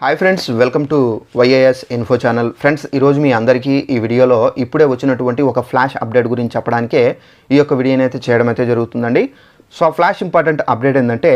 Hi friends welcome to YAS info channel friends ఈరోజు మీ అందరికీ ఈ వీడియోలో ఇప్పుడే వచ్చినటువంటి ఒక ఫ్లాష్ అప్డేట్ గురించి చెప్పడానికే ఈ యొక్క వీడియోని అయితే చేయడం అయితే జరుగుతుందండి. సో ఫ్లాష్ ఇంపార్టెంట్ అప్డేట్ ఏంటంటే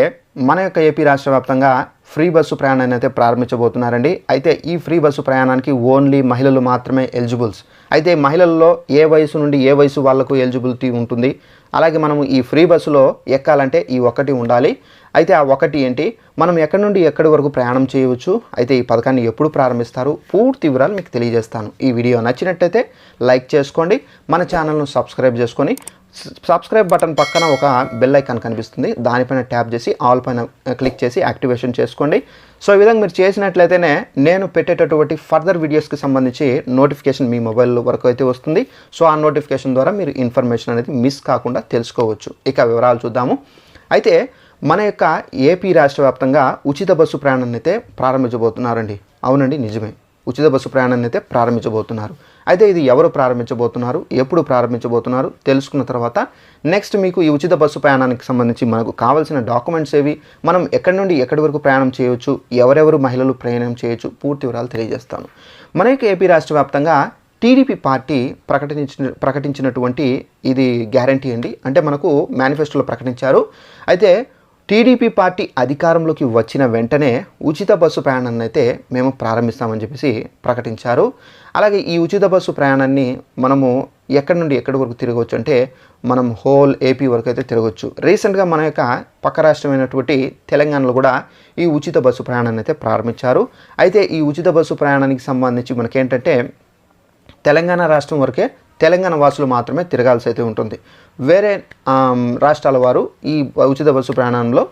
మన యొక్క ఏపీ రాష్ట్ర వ్యాప్తంగా ఫ్రీ బస్సు ప్రయాణాన్ని అయితే ప్రారంభించబోతున్నారండి. అయితే ఈ ఫ్రీ బస్సు ప్రయాణానికి ఓన్లీ మహిళలు మాత్రమే ఎలిజిబుల్స్. అయితే మహిళల్లో ఏ వయసు నుండి ఏ వయసు వాళ్ళకు ఎలిజిబిలిటీ ఉంటుంది? అలాగే మనం ఈ ఫ్రీ బస్సులో ఎక్కాలంటే ఈ ఒక్కటి ఉండాలి. అయితే ఆ ఒకటి ఏంటి? మనం ఎక్కడి నుండి ఎక్కడి వరకు ప్రయాణం చేయవచ్చు? అయితే ఈ పథకాన్ని ఎప్పుడు ప్రారంభిస్తారు? పూర్తి వివరాలు మీకు తెలియజేస్తాను. ఈ వీడియో నచ్చినట్టయితే లైక్ చేసుకోండి. మన ఛానల్ను సబ్స్క్రైబ్ చేసుకొని సబ్స్క్రైబ్ బటన్ పక్కన ఒక బెల్ ఐకాన్ కనిపిస్తుంది. దానిపైన ట్యాప్ చేసి ఆల్ పైన క్లిక్ చేసి యాక్టివేషన్ చేసుకోండి. సో ఈ విధంగా మీరు చేసినట్లయితేనే నేను పెట్టేటటువంటి ఫర్దర్ వీడియోస్కి సంబంధించి నోటిఫికేషన్ మీ మొబైల్ వరకు అయితే వస్తుంది. సో ఆ నోటిఫికేషన్ ద్వారా మీరు ఇన్ఫర్మేషన్ అనేది మిస్ కాకుండా తెలుసుకోవచ్చు. ఇక వివరాలు చూద్దాము. అయితే మన యొక్క ఏపీ రాష్ట్ర వ్యాప్తంగా ఉచిత బస్సు ప్రయాణాన్ని అయితే ప్రారంభించబోతున్నారండి. అవునండి నిజమే. ఉచిత బస్సు ప్రయాణాన్ని అయితే ప్రారంభించబోతున్నారు. అయితే ఇది ఎవరు ప్రారంభించబోతున్నారు? ఎప్పుడు ప్రారంభించబోతున్నారు? తెలుసుకున్న తర్వాత నెక్స్ట్ మీకు ఈ ఉచిత బస్సు ప్రయాణానికి సంబంధించి మనకు కావాల్సిన డాక్యుమెంట్స్ ఏవి? మనం ఎక్కడి నుండి ఎక్కడి వరకు ప్రయాణం చేయొచ్చు? ఎవరెవరు మహిళలు ప్రయాణం చేయొచ్చు? పూర్తి వివరాలు తెలియజేస్తాను. మన యొక్క ఏపీ రాష్ట్ర వ్యాప్తంగా టీడీపీ పార్టీ ప్రకటించిన ప్రకటించినటువంటి ఇది గ్యారంటీ అండి. అంటే మనకు మేనిఫెస్టోలో ప్రకటించారు. అయితే టీడీపీ పార్టీ అధికారంలోకి వచ్చిన వెంటనే ఉచిత బస్సు ప్రయాణాన్ని అయితే మేము ప్రారంభిస్తామని చెప్పేసి ప్రకటించారు. అలాగే ఈ ఉచిత బస్సు ప్రయాణాన్ని మనము ఎక్కడి నుండి ఎక్కడి వరకు తిరగవచ్చు అంటే మనం హోల్ ఏపీ వరకు అయితే తిరగవచ్చు రీసెంట్గా మన యొక్క పక్క రాష్ట్రమైనటువంటి తెలంగాణలో కూడా ఈ ఉచిత బస్సు ప్రయాణాన్ని అయితే ప్రారంభించారు. అయితే ఈ ఉచిత బస్సు ప్రయాణానికి సంబంధించి మనకేంటంటే తెలంగాణ రాష్ట్రం వరకే తెలంగాణ వాసులు మాత్రమే తిరగాల్సి అయితే ఉంటుంది. వేరే రాష్ట్రాల వారు ఈ ఉచిత బస్సు ప్రయాణంలో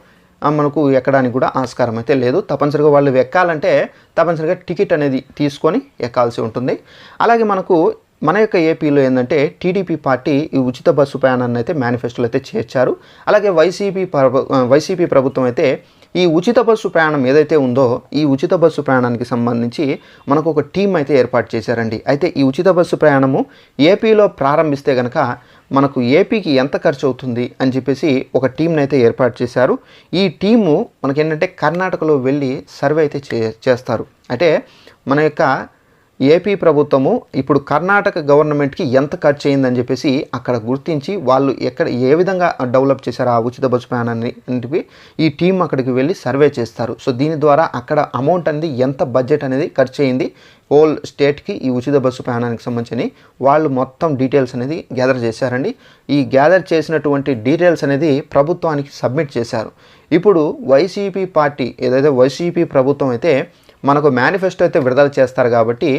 మనకు ఎక్కడానికి కూడా ఆస్కారం అయితే లేదు. తప్పనిసరిగా వాళ్ళు ఎక్కాలంటే తప్పనిసరిగా టికెట్ అనేది తీసుకొని ఎక్కాల్సి ఉంటుంది. అలాగే మనకు మన యొక్క ఏపీలో ఏంటంటే టీడీపీ పార్టీ ఈ ఉచిత బస్సు ప్రయాణాన్ని అయితే మేనిఫెస్టోలో అయితే చేర్చారు. అలాగే వైసీపీ ప్రభు వైసీపీ ప్రభుత్వం అయితే ఈ ఉచిత బస్సు ప్రయాణం ఏదైతే ఉందో ఈ ఉచిత బస్సు ప్రయాణానికి సంబంధించి మనకు ఒక టీం అయితే ఏర్పాటు చేశారండి. అయితే ఈ ఉచిత బస్సు ప్రయాణము ఏపీలో ప్రారంభిస్తే కనుక మనకు ఏపీకి ఎంత ఖర్చు అవుతుంది అని చెప్పేసి ఒక టీంని అయితే ఏర్పాటు చేశారు. ఈ టీము మనకేంటంటే కర్ణాటకలో వెళ్ళి సర్వే అయితే చే చేస్తారు. అంటే మన యొక్క ఏపీ ప్రభుత్వము ఇప్పుడు కర్ణాటక గవర్నమెంట్కి ఎంత ఖర్చు అయిందని చెప్పేసి అక్కడ గుర్తించి వాళ్ళు ఎక్కడ ఏ విధంగా డెవలప్ చేశారు ఆ ఉచిత బస్సు ప్రయాణాన్ని అనేటివి ఈ టీం అక్కడికి వెళ్ళి సర్వే చేస్తారు. సో దీని ద్వారా అక్కడ అమౌంట్ అనేది ఎంత బడ్జెట్ అనేది ఖర్చు అయింది హోల్ స్టేట్కి ఈ ఉచిత బస్సు ప్రయాణానికి సంబంధించి వాళ్ళు మొత్తం డీటెయిల్స్ అనేది గ్యాదర్ చేశారండి. ఈ గ్యాదర్ చేసినటువంటి డీటెయిల్స్ అనేది ప్రభుత్వానికి సబ్మిట్ చేశారు. ఇప్పుడు వైసీపీ పార్టీ ఏదైతే వైసీపీ ప్రభుత్వం అయితే మనకు మేనిఫెస్టో అయితే విడుదల చేస్తారు కాబట్టి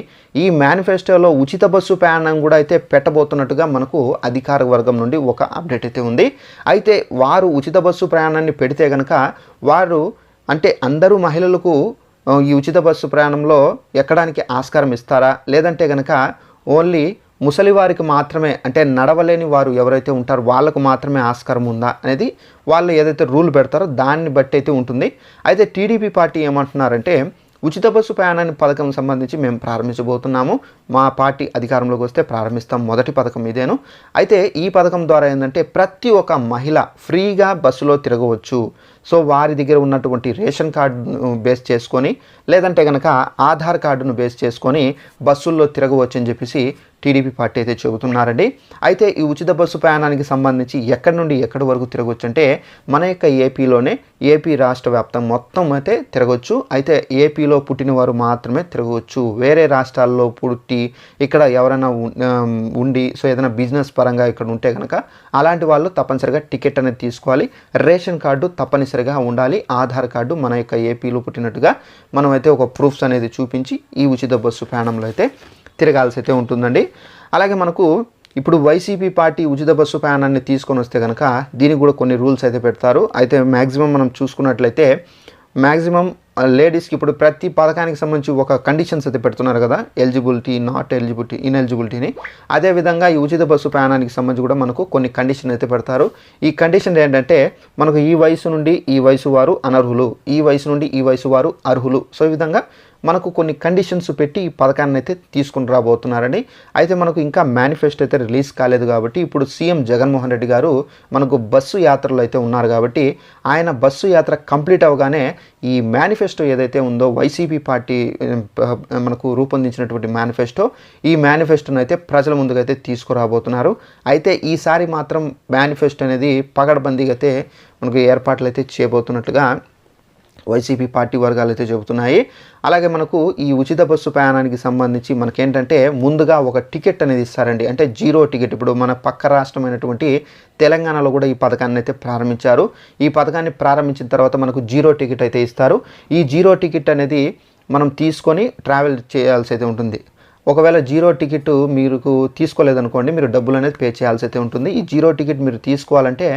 ఈ మేనిఫెస్టోలో ఉచిత బస్సు ప్రయాణం కూడా అయితే పెట్టబోతున్నట్టుగా మనకు అధికార వర్గం నుండి ఒక అప్డేట్ అయితే ఉంది. అయితే వారు ఉచిత బస్సు ప్రయాణాన్ని పెడితే కనుక వారు అంటే అందరూ మహిళలకు ఈ ఉచిత బస్సు ప్రయాణంలో ఎక్కడానికి ఆస్కారం ఇస్తారా? లేదంటే కనుక ఓన్లీ ముసలి వారికి మాత్రమే అంటే నడవలేని వారు ఎవరైతే ఉంటారో వాళ్ళకు మాత్రమే ఆస్కారం ఉందా అనేది వాళ్ళు ఏదైతే రూల్ పెడతారో దాన్ని బట్టి అయితే ఉంటుంది. అయితే టీడీపీ పార్టీ ఏమంటున్నారంటే ఉచిత బస్సు ప్రయాణాన్ని పథకం సంబంధించి మేము ప్రారంభించబోతున్నాము. మా పార్టీ అధికారంలోకి వస్తే ప్రారంభిస్తాం మొదటి పథకం ఇదేను. అయితే ఈ పథకం ద్వారా ఏంటంటే ప్రతి ఒక్క మహిళ ఫ్రీగా బస్సులో తిరగవచ్చు. సో వారి దగ్గర ఉన్నటువంటి రేషన్ కార్డును బేస్ చేసుకొని లేదంటే కనుక ఆధార్ కార్డును బేస్ చేసుకొని బస్సుల్లో తిరగవచ్చు అని చెప్పేసి టీడీపీ పార్టీ అయితే చెబుతున్నారండి. అయితే ఈ ఉచిత బస్సు ప్రయాణానికి సంబంధించి ఎక్కడి నుండి ఎక్కడి వరకు తిరగవచ్చు అంటే మన యొక్క ఏపీలోనే ఏపీ రాష్ట్ర వ్యాప్తం మొత్తం అయితే తిరగవచ్చు అయితే ఏపీలో పుట్టిన వారు మాత్రమే తిరగవచ్చు వేరే రాష్ట్రాల్లో పుట్టి ఇక్కడ ఎవరైనా ఉండి సో ఏదైనా బిజినెస్ పరంగా ఇక్కడ ఉంటే కనుక అలాంటి వాళ్ళు తప్పనిసరిగా టికెట్ అనేది తీసుకోవాలి. రేషన్ కార్డు తప్పనిసరి తప్పనిసరిగా ఉండాలి. ఆధార్ కార్డు మన యొక్క ఏపీలో పుట్టినట్టుగా మనం అయితే ఒక ప్రూఫ్స్ అనేది చూపించి ఈ ఉచిత బస్సు ప్రయాణంలో అయితే తిరగాల్సి అయితే ఉంటుందండి. అలాగే మనకు ఇప్పుడు వైసీపీ పార్టీ ఉచిత బస్సు ప్రయాణాన్ని తీసుకొని వస్తే కనుక దీనికి కూడా కొన్ని రూల్స్ అయితే పెడతారు. అయితే మ్యాక్సిమం మనం చూసుకున్నట్లయితే మ్యాక్సిమం లేడీస్కి ఇప్పుడు ప్రతి పథకానికి సంబంధించి ఒక కండిషన్స్ అయితే పెడుతున్నారు కదా ఎలిజిబిలిటీ నాట్ ఎలిజిబిలిటీ ఇన్ఎలిజిబిలిటీని అదేవిధంగా ఈ ఉచిత బస్సు ప్రయాణానికి సంబంధించి కూడా మనకు కొన్ని కండిషన్ అయితే పెడతారు. ఈ కండిషన్ ఏంటంటే మనకు ఈ వయసు నుండి ఈ వయసు వారు అనర్హులు. ఈ వయసు నుండి ఈ వయసు వారు అర్హులు. సో ఈ విధంగా మనకు కొన్ని కండిషన్స్ పెట్టి ఈ పథకాన్ని అయితే తీసుకుని రాబోతున్నారండి. అయితే మనకు ఇంకా మేనిఫెస్టో అయితే రిలీజ్ కాలేదు కాబట్టి ఇప్పుడు సీఎం జగన్మోహన్ రెడ్డి గారు మనకు బస్సు యాత్రలో అయితే ఉన్నారు కాబట్టి ఆయన బస్సు యాత్ర కంప్లీట్ అవగానే ఈ మేనిఫెస్టో ఏదైతే ఉందో వైసీపీ పార్టీ మనకు రూపొందించినటువంటి మేనిఫెస్టో ఈ మేనిఫెస్టోను అయితే ప్రజల ముందుకైతే తీసుకురాబోతున్నారు. అయితే ఈసారి మాత్రం మేనిఫెస్టో అనేది పగడబందీగా అయితే మనకు ఏర్పాట్లు అయితే చేయబోతున్నట్లుగా వైసీపీ పార్టీ వర్గాలు అయితే చెబుతున్నాయి. అలాగే మనకు ఈ ఉచిత బస్సు ప్రయాణానికి సంబంధించి మనకేంటంటే ముందుగా ఒక టికెట్ అనేది ఇస్తారండి. అంటే జీరో టికెట్. ఇప్పుడు మన పక్క రాష్ట్రమైనటువంటి తెలంగాణలో కూడా ఈ పథకాన్ని అయితే ప్రారంభించారు. ఈ పథకాన్ని ప్రారంభించిన తర్వాత మనకు జీరో టికెట్ అయితే ఇస్తారు. ఈ జీరో టికెట్ అనేది మనం తీసుకొని ట్రావెల్ చేయాల్సి అయితే ఉంటుంది. ఒకవేళ జీరో టికెట్ మీరు తీసుకోలేదనుకోండి మీరు డబ్బులు అనేది పే చేయాల్సి అయితే ఉంటుంది. ఈ జీరో టికెట్ మీరు తీసుకోవాలంటే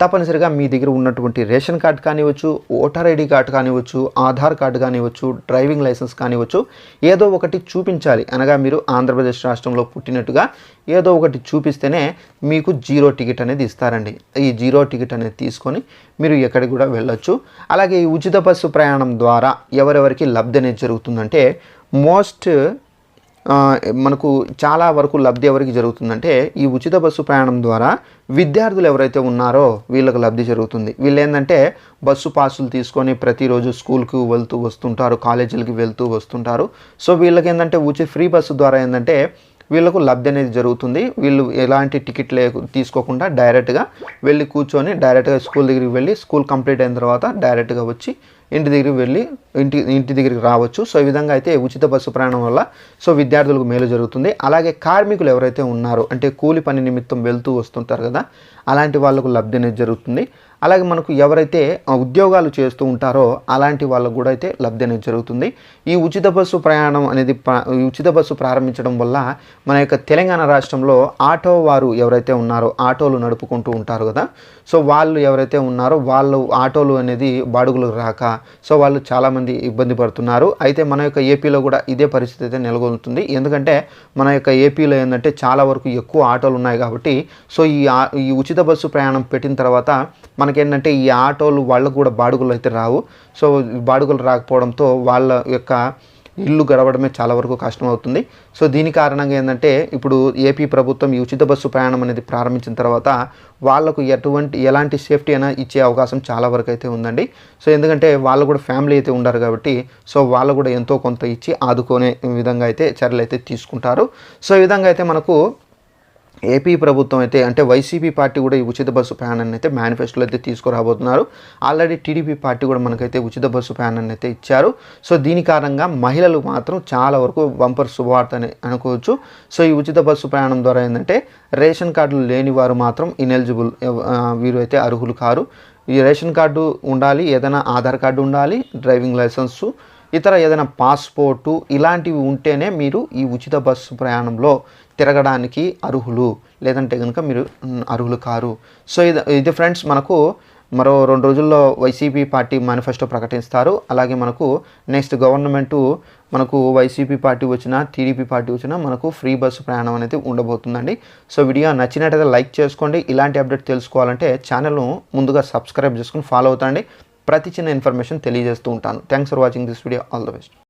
తప్పనిసరిగా మీ దగ్గర ఉన్నటువంటి రేషన్ కార్డ్ కానివ్వచ్చు ఓటర్ ఐడి కార్డ్ కానివ్వచ్చు ఆధార్ కార్డు కానివ్వచ్చు డ్రైవింగ్ లైసెన్స్ కానివ్వచ్చు ఏదో ఒకటి చూపించాలి. అనగా మీరు ఆంధ్రప్రదేశ్ రాష్ట్రంలో పుట్టినట్టుగా ఏదో ఒకటి చూపిస్తేనే మీకు జీరో టికెట్ అనేది ఇస్తారండి. ఈ జీరో టికెట్ అనేది తీసుకొని మీరు ఎక్కడికి కూడా వెళ్ళొచ్చు. అలాగే ఈ ఉచిత బస్సు ప్రయాణం ద్వారా ఎవరెవరికి లబ్ధి అనేది జరుగుతుందంటే మోస్ట్ మనకు చాలా వరకు లబ్ధి ఎవరికి జరుగుతుందంటే ఈ ఉచిత బస్సు ప్రయాణం ద్వారా విద్యార్థులు ఎవరైతే ఉన్నారో వీళ్ళకి లబ్ధి జరుగుతుంది. వీళ్ళు ఏంటంటే బస్సు పాసులు తీసుకొని ప్రతిరోజు స్కూల్కి వెళ్తూ వస్తుంటారు కాలేజీలకి వెళ్తూ వస్తుంటారు. సో వీళ్ళకి ఏంటంటే ఉచిత ఫ్రీ బస్సు ద్వారా ఏంటంటే వీళ్ళకు లబ్ధి అనేది జరుగుతుంది. వీళ్ళు ఎలాంటి టికెట్ లే తీసుకోకుండా డైరెక్ట్గా వెళ్ళి కూర్చొని డైరెక్ట్గా స్కూల్ దగ్గరికి వెళ్ళి స్కూల్ కంప్లీట్ అయిన తర్వాత డైరెక్ట్గా వచ్చి ఇంటి దగ్గరికి వెళ్ళి ఇంటి ఇంటి దగ్గరికి రావచ్చు. సో ఈ విధంగా అయితే ఉచిత బస్సు ప్రయాణం వల్ల సో విద్యార్థులకు మేలు జరుగుతుంది. అలాగే కార్మికులు ఎవరైతే ఉన్నారో అంటే కూలి పని నిమిత్తం వెళ్తూ వస్తుంటారు కదా అలాంటి వాళ్ళకు లబ్ధి అనేది జరుగుతుంది. అలాగే మనకు ఎవరైతే ఉద్యోగాలు చేస్తూ ఉంటారో అలాంటి వాళ్ళకు కూడా అయితే లబ్ధి అనేది జరుగుతుంది. ఈ ఉచిత బస్సు ప్రయాణం అనేది ఉచిత బస్సు ప్రారంభించడం వల్ల మన యొక్క తెలంగాణ రాష్ట్రంలో ఆటో వారు ఎవరైతే ఉన్నారో ఆటోలు నడుపుకుంటూ ఉంటారు కదా సో వాళ్ళు ఎవరైతే ఉన్నారో వాళ్ళు ఆటోలు అనేది బాడుగులు రాక సో వాళ్ళు చాలామంది ఇబ్బంది పడుతున్నారు. అయితే మన యొక్క ఏపీలో కూడా ఇదే పరిస్థితి అయితే నెలకొల్తుంది ఎందుకంటే మన యొక్క ఏపీలో ఏంటంటే చాలా వరకు ఎక్కువ ఆటోలు ఉన్నాయి కాబట్టి సో ఈ ఈ ఉచిత బస్సు ప్రయాణం పెట్టిన తర్వాత మనకేంటంటే ఈ ఆటోలు వాళ్ళకు కూడా బాడుగులు అయితే రావు. సో బాడుగులు రాకపోవడంతో వాళ్ళ యొక్క ఇల్లు గడవడమే చాలా వరకు కష్టం అవుతుంది సో దీని కారణంగా ఏంటంటే ఇప్పుడు ఏపీ ప్రభుత్వం ఈ ఉచిత బస్సు ప్రయాణం అనేది ప్రారంభించిన తర్వాత వాళ్ళకు ఎటువంటి ఎలాంటి సేఫ్టీ అయినా ఇచ్చే అవకాశం చాలా వరకు అయితే ఉందండి. సో ఎందుకంటే వాళ్ళు కూడా ఫ్యామిలీ అయితే ఉండరు కాబట్టి సో వాళ్ళు కూడా ఎంతో కొంత ఇచ్చి ఆదుకునే విధంగా అయితే చర్యలు అయితే తీసుకుంటారు. సో ఈ విధంగా అయితే మనకు ఏపీ ప్రభుత్వం అయితే అంటే వైసీపీ పార్టీ కూడా ఈ ఉచిత బస్సు ప్రయాణాన్ని అయితే మేనిఫెస్టోలో అయితే తీసుకురాబోతున్నారు. ఆల్రెడీ టీడీపీ పార్టీ కూడా మనకైతే ఉచిత బస్సు ప్రయాణాన్ని అయితే ఇచ్చారు. సో దీని కారణంగా మహిళలు మాత్రం చాలా వరకు బంపర్ శుభవార్త అని అనుకోవచ్చు. సో ఈ ఉచిత బస్సు ప్రయాణం ద్వారా ఏంటంటే రేషన్ కార్డులు లేని వారు మాత్రం ఇనెలిజిబుల్ వీరు అయితే అర్హులు కారు. ఈ రేషన్ కార్డు ఉండాలి ఏదైనా ఆధార్ కార్డు ఉండాలి డ్రైవింగ్ లైసెన్సు ఇతర ఏదైనా పాస్పోర్టు ఇలాంటివి ఉంటేనే మీరు ఈ ఉచిత బస్సు ప్రయాణంలో తిరగడానికి అర్హులు. లేదంటే కనుక మీరు అర్హులు కారు. సో ఇది ఇది ఫ్రెండ్స్ మనకు మరో రెండు రోజుల్లో వైసీపీ పార్టీ మేనిఫెస్టో ప్రకటిస్తారు. అలాగే మనకు నెక్స్ట్ గవర్నమెంటు మనకు వైసీపీ పార్టీ వచ్చినా టీడీపీ పార్టీ వచ్చినా మనకు ఫ్రీ బస్సు ప్రయాణం అనేది ఉండబోతుందండి. సో వీడియో నచ్చినట్టయితే లైక్ చేసుకోండి. ఇలాంటి అప్డేట్ తెలుసుకోవాలంటే ఛానల్ను ముందుగా సబ్స్క్రైబ్ చేసుకుని ఫాలో అవుతాండి. ప్రతి చిన్న ఇన్ఫర్మేషన్ తెలియజేస్తూ ఉంటాను. Thanks for watching this video all the best